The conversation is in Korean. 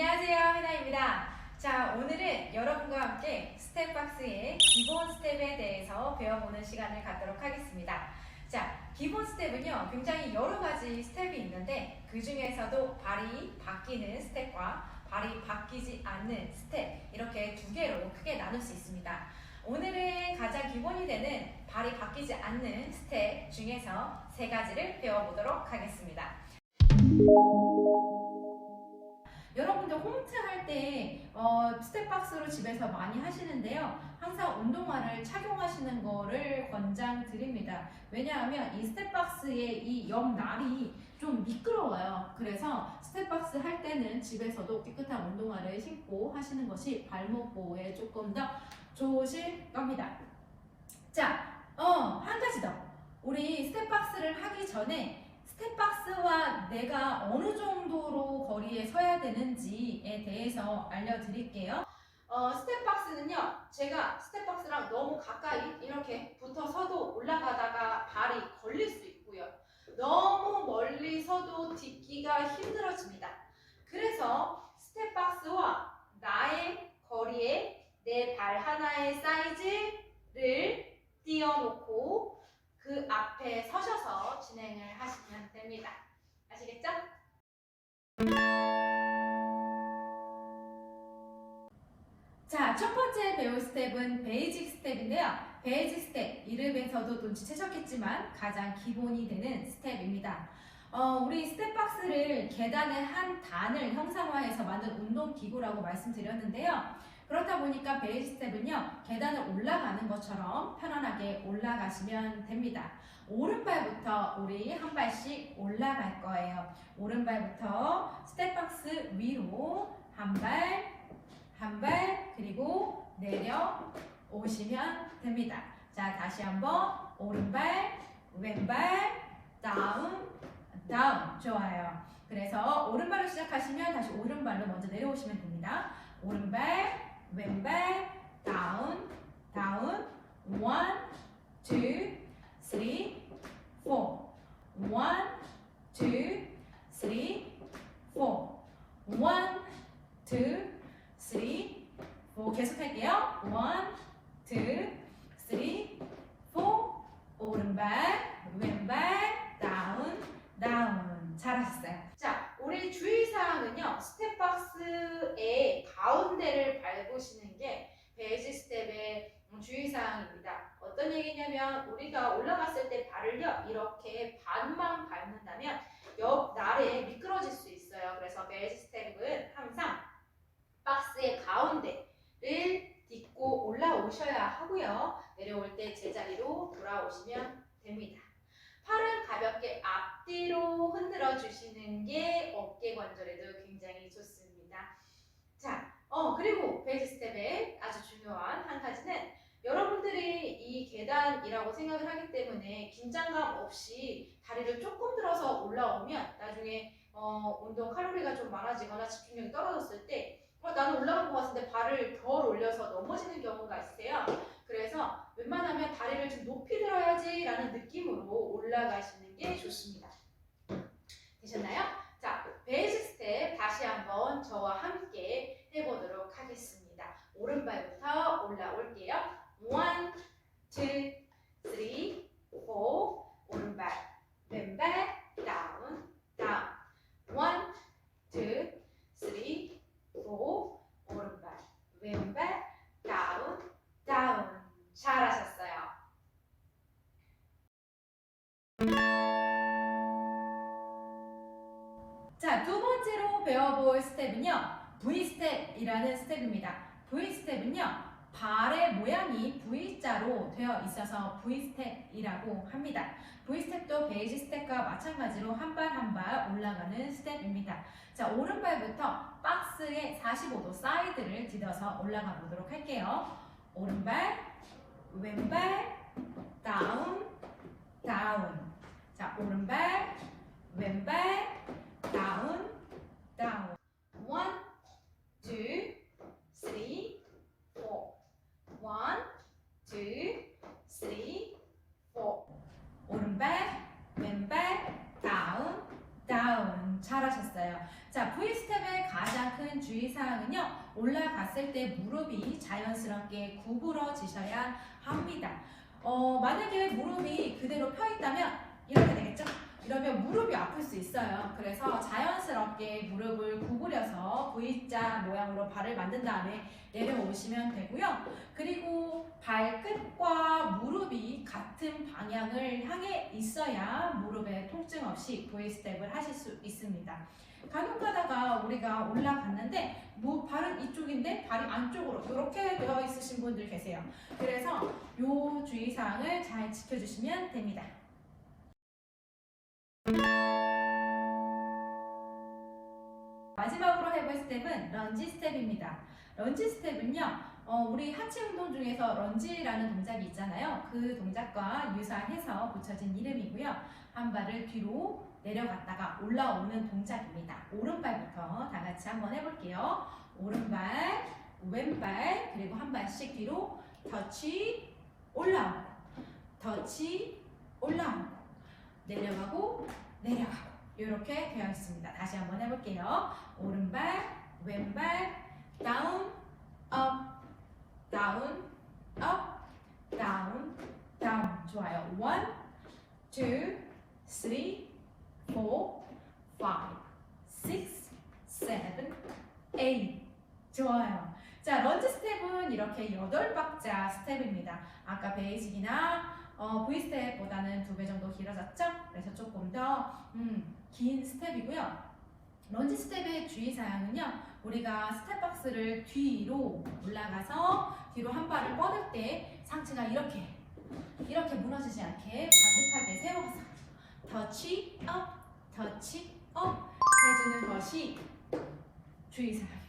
안녕하세요, 해나입니다. 자, 오늘은 여러분과 함께 스텝박스의 기본 스텝에 대해서 배워보는 시간을 갖도록 하겠습니다. 자, 기본 스텝은요, 굉장히 여러 가지 스텝이 있는데, 그 중에서도 발이 바뀌는 스텝과 발이 바뀌지 않는 스텝, 이렇게 두 개로 크게 나눌 수 있습니다. 오늘은 가장 기본이 되는 발이 바뀌지 않는 스텝 중에서 세 가지를 배워보도록 하겠습니다. 때 어, 스텝박스로 집에서 많이 하시는데요. 항상 운동화를 착용하시는 거를 권장드립니다. 왜냐하면 이 스텝박스의 이 옆날이 좀 미끄러워요. 그래서 스텝박스 할 때는 집에서도 깨끗한 운동화를 신고 하시는 것이 발목 보호에 조금 더 좋으실 겁니다. 자, 어, 한 가지 더. 우리 스텝박스를 하기 전에 스텝박스와 내가 어느 정도로 거리에 서야 되는지에 대해서 알려드릴게요. 어, 스텝박스는요, 제가 스텝박스랑 너무 가까이 이렇게 붙어 서도 올라가다가 발이 걸릴 수 있고요. 너무 멀리 서도 딛기가 힘들어집니다. 그래서 스텝박스와 나의 거리에 내 발 하나의 사이즈를 띄워놓고 그 앞에 서셔서 진행을 하시면 됩니다. 아시겠죠? 자, 첫 번째 배울 스텝은 베이직 스텝인데요. 베이직 스텝, 이름에서도 눈치채셨겠지만 가장 기본이 되는 스텝입니다. 어, 우리 스텝박스를 계단의 한 단을 형상화해서 만든 운동기구라고 말씀드렸는데요. 그렇다 보니까 베이직 스텝은요, 계단을 올라가는 것처럼 편안하게 올라가시면 됩니다. 오른발부터 우리 한 발씩 올라갈 거예요. 오른발부터 스텝박스 위로 한 발, 한 발, 그리고 내려 오시면 됩니다. 자, 다시 한번 오른발, 왼발, 다운, 다운. 좋아요. 그래서 오른발로 시작하시면 다시 오른발로 먼저 내려오시면 됩니다. 오른발, 왼발, 다운, 다운, one, two, three, four, one, two, three, four, one, two, three, four. 계속할게요. one, two, three, four. 오른발, 왼발, 다운, 다운. 잘하셨어요. 자, 우리 주의사항은요. 스텝박스의 가운데를 밟으시는 게 베이지 스텝의 주의사항입니다. 어떤 얘기냐면 우리가 올라갔을 때 발을요 이렇게 반만 밟는다면 옆 날에 미끄러질 수 있어요. 그래서 베이지 스텝은 항상 박스의 가운데를 딛고 올라오셔야 하고요. 내려올 때 제자리로 돌아오시면 됩니다. 팔은 가볍게 앞뒤로 흔들어 주시는 게 어깨 관절에도 굉장히 좋습니다. 자, 어 그리고 베이지 스텝의 아주 중요한 한 가지는 여러분들이 이 계단이라고 생각을 하기 때문에 긴장감 없이 다리를 조금 들어서 올라오면 나중에 어, 운동 칼로리가 좀 많아지거나 집중력이 떨어졌을 때 어, 나는 올라간 것 같은데 발을 덜 올려서 넘어지는 경우가 있으세요. 그래서 웬만하면 다리를 좀 높이 들어야지 라는 느낌으로 올라가시는 게 좋습니다. 되셨나요? 자, 베이직 스텝 다시 한번 저와 함께 해보도록 하겠습니다. 오른발 자, 두 번째로 배워볼 스텝은요. V 스텝이라는 스텝입니다. V 스텝은요. 발의 모양이 V자로 되어 있어서 V 스텝이라고 합니다. V 스텝도 베이지 스텝과 마찬가지로 한 발 한 발 올라가는 스텝입니다. 자, 오른발부터 박스의 45도 사이드를 디뎌서 올라가 보도록 할게요. 오른발, 왼발, 다운, 다운. 자, 오른발, 왼발, 다운, 다운. One, two, three, four. One, two, three, four. 오른발, 왼발, 다운, 다운. 잘하셨어요. 자, V 스텝의 가장 큰 하는 주의사항은요, 올라갔을 때 무릎이 자연스럽게 구부러지셔야 합니다. 어, 만약에 무릎이 그대로 펴 있다면 이렇게 되겠죠? 이러면 무릎이 아플 수 있어요. 그래서 자연스럽게 무릎을 구부려서 V자 모양으로 발을 만든 다음에 내려오시면 되고요. 그리고 발끝과 무릎이 같은 방향을 향해 있어야 무릎에 통증 없이 V 스텝을 하실 수 있습니다. 간혹 가다가 우리가 올라갔는데 뭐 발은 이쪽인데 발이 안쪽으로 이렇게 되어 있으신 분들 계세요. 그래서 요 주의사항을 잘 지켜주시면 됩니다. 마지막으로 해볼 스텝은 런지 스텝입니다. 런지 스텝은요, 어, 우리 하체 운동 중에서 런지라는 동작이 있잖아요. 그 동작과 유사해서 붙여진 이름이고요. 한 발을 뒤로 내려갔다가 올라오는 동작입니다. 오른발부터 다 같이 한번 해볼게요. 오른발, 왼발, 그리고 한 발씩 뒤로 터치, 올라오고, 터치, 올라오고, 내려가고, 내려가고. 이렇게 되어 있습니다. 다시 한번 해볼게요. 오른발, 왼발, 다운, 업, 다운, 업, 다운, 다운. 좋아요. One, two, three, four, five, six, seven, eight. 좋아요. 자, 런지 스텝은 이렇게 여덟 박자 스텝입니다. 아까 베이직이나 어, V 스텝보다는 두 배 정도 길어졌죠? 그래서 조금 더 음, 긴 스텝이고요. 런지 스텝의 주의사항은요. 우리가 스텝 박스를 뒤로 올라가서 뒤로 한 발을 뻗을 때 상체가 이렇게 이렇게 무너지지 않게 반듯하게 세워서 터치 업, 터치 업 해주는 것이 주의사항입니다.